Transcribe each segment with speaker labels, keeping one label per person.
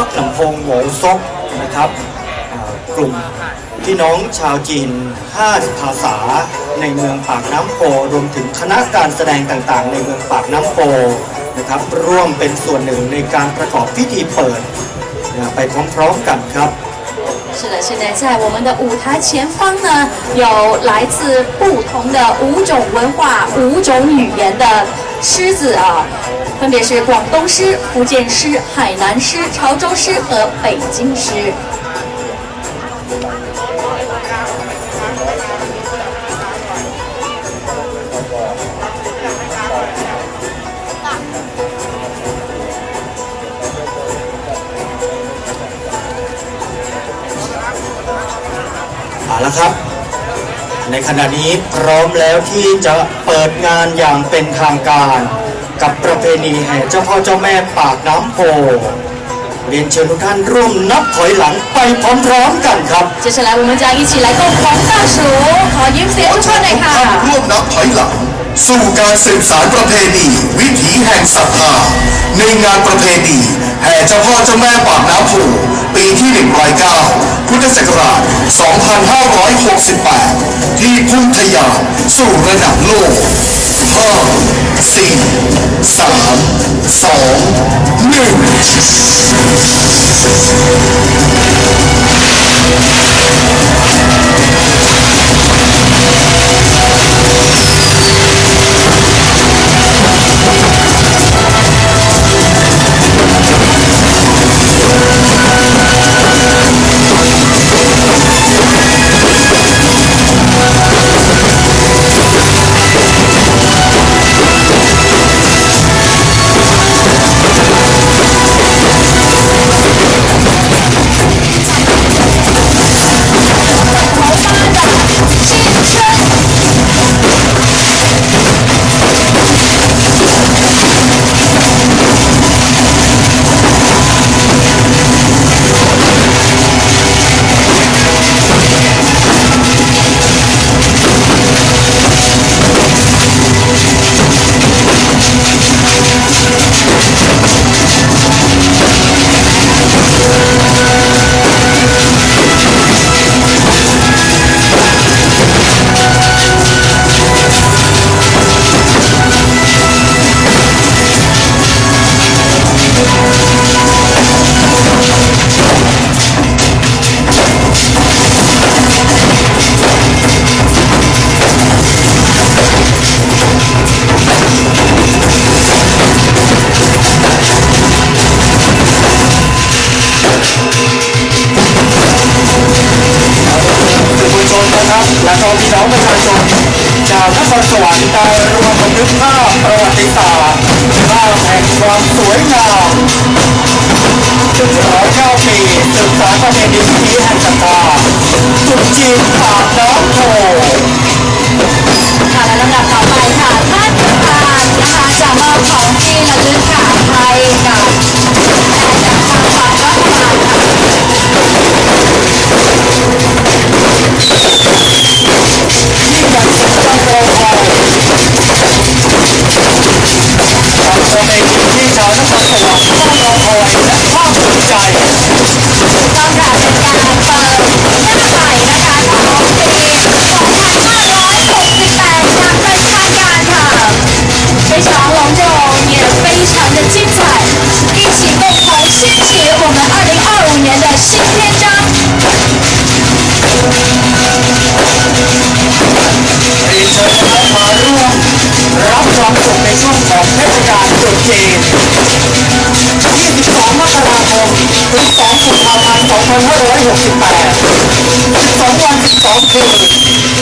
Speaker 1: ปักหนำพงโหวซกนะครับอ่ากลุ่มพี่น้องชาวจีน 5 ภาษาในเมืองปากน้ำโพรวมถึงคณะการแสดงต่างๆ ในเมืองปากน้ำโพนะครับ ร่วมเป็นส่วนหนึ่งในการประกอบพิธีเปิดนะไปพร้อมๆกันครับ
Speaker 2: 是的，现在在我们的舞台前方呢，有来自不同的五种文化、五种语言的狮子啊， 分别是广东狮、福建狮、海南狮、潮州狮和北京狮。
Speaker 1: เอาละครับ ในขณะนี้พร้อมแล้วที่จะเปิดงานอย่างเป็นทางการ กับประเพณีแห่เจ้าพ่อเจ้าแม่ปากน้ำโพเรียนเชิญทุกท่านร่วมนับถอยหลังไปพร้อมๆกันครับ
Speaker 2: 接下来我们将一起来共同倒数，好，迎接ทุกท่านเลยค่ะ
Speaker 3: ร่วมนับถอยหลัง สู่การสืบสานประเพณี วิถีแห่งศรัทธาในงานประเพณีแห่เจ้าพ่อเจ้าแม่ปากน้ำโพปีที่ 109 พุทธศักราช 2568 ที่พุ่งทะยานสู่ระดับโลก 5 4 3 2 1
Speaker 1: สื่ง ความสวยงามจุดร้อยเก้าปีสืบสานประเพณีวิถีแห่งศรัทธาจุดจีนปากน้ำโพ
Speaker 2: ถึง
Speaker 1: 2กุมภาพันธ์2568 12วัน12คืน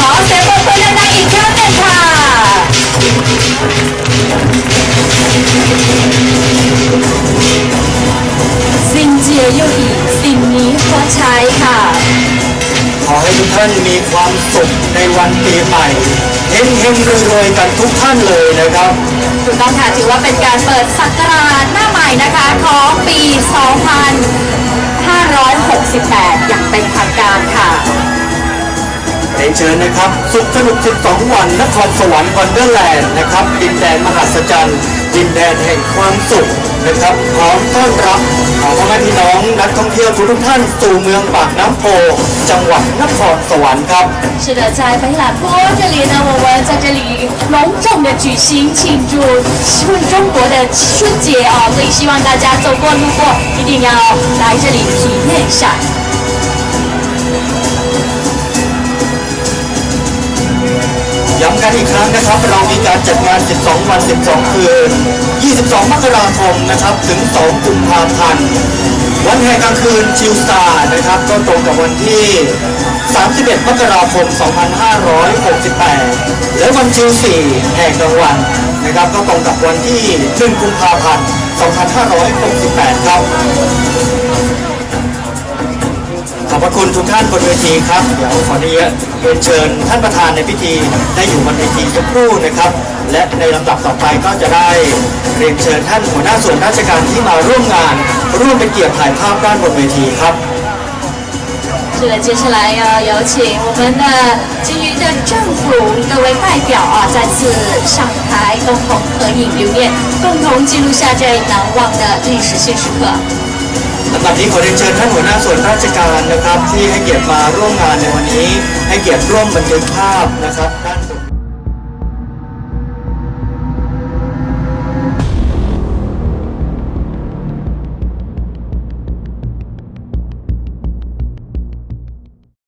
Speaker 2: ขอเสียงปรบมือดังๆอีกครั้งหนึ่งค่ะ ซินเจียโอีสิ่งนี้ขอใช้ค่ะ ขอให้ทุก
Speaker 1: ท่านมีความสุขในวันปีใหม่เฮงเฮงรวยๆกันทุกท่านเลยนะครับ
Speaker 2: ถูกต้องค่ะถือว่าเป็นการเปิดสักราช น้าใหม่นะคะของปี 2568 อย่างเป็นทางการค่ะ
Speaker 1: เรียนเชิญนะครับ สุขสนุก 12 วัน นครสวรรค์วันเดอร์แลนด์นะครับ ดินแดนมหัศจรรย์ ดินแดนแห่งความสุขนะครับพร้อมต้อนรับขอพ่อแม่พี่น้องนักท่องเที่ยวทุกๆท่านสู่เมืองปากน้ำโพ จังหวัดนครสวรรค์ครับ
Speaker 2: 是的，在北榄坡这里呢，我们在这里隆重的举行庆祝中国的春节啊，所以希望大家走过路过一定要来这里体验一下。
Speaker 1: ย้ำกันอีกครั้งนะครับ เรามีการจัดงาน 12 วัน 12 คืน 22 มกราคมนะครับ ถึง 2 กุมภาพันธ์ วันแห่งกลางคืนชิลสตาร์นะครับ ก็ตรงกับวันที่ 31 มกราคม 2568 และวันชิล4แห่งกลางวันนะครับ ก็ตรงกับวันที่ 1 กุมภาพันธ์ 2568 ครับขอบ พระคุณทุกท่านบนเวทีครับ เดี๋ยวขออนุญาตเรียนเชิญท่านประธานในพิธีได้อยู่บนเวทีสักครู่นะครับ และในลำดับต่อไปก็จะได้เรียนเชิญท่านหัวหน้าส่วนราชการที่มาร่วมงาน ร่วมเป็นเกียรติถ่ายภาพด้านบนเวทีครับ
Speaker 2: 是的，接下来要有请我们的基于的政府各位代表啊，再次上台共同合影留念，共同记录下这难忘的历史性时刻。
Speaker 1: ลำดับนี้ขอเรียนเชิญท่านหัวหน้าส่วนราชการนะครับ ที่ให้เกียรติมาร่วมงานในวันนี้ ให้เกียรติร่วมบันทึกภาพนะครับด้าน